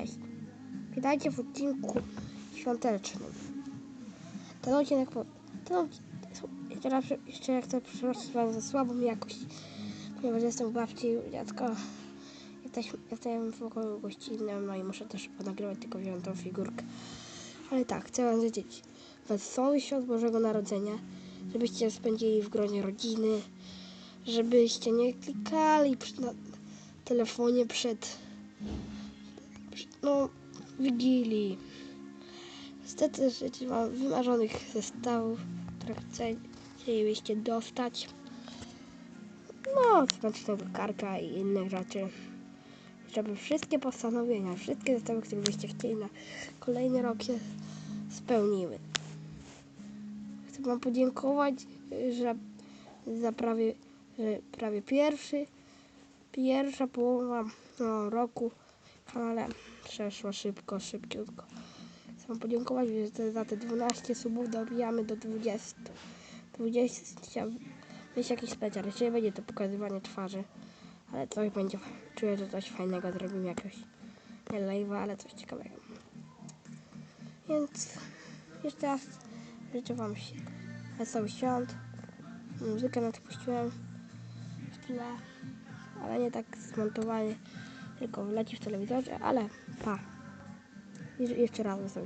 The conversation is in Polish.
Cześć. Witajcie w odcinku świątecznym. Ten odcinek. Ten odcinek... Jeszcze raz, chcę przepraszam was za słabą jakość, ponieważ jestem babci u dziadka. Jestem w pokoju gościnnym, no i muszę też ponagrywać tylko wziąłem tą figurkę. Ale tak, chcę wam życzyć wesołych świąt Bożego Narodzenia, żebyście spędzili w gronie rodziny, żebyście nie klikali na telefonie przed no, Wigilii. Niestety życzę wam wymarzonych zestawów, które chcielibyście dostać. No, smacznego karka i innych rzeczy. Żeby wszystkie postanowienia, wszystkie zestawy, które byście chcieli na kolejny rok się spełniły. Chcę wam podziękować, że za prawie, że prawie pierwszy, pierwsza połowa no, roku kanale przeszła szybko, szybciutko. Chcę podziękować, że za te 12 subów dobijamy do 20. 20 będzie jakiś specjal. Jeszcze nie będzie to pokazywanie twarzy, ale coś będzie. Czuję, że coś fajnego zrobimy jakoś. Nie live'a, ale coś ciekawego. Więc jeszcze raz życzę Wam się wesołych świąt. Muzykę nadpuściłem w tle, ale nie tak zmontowanie, tylko leci w telewizorze, ale pa. Jeszcze raz wesołych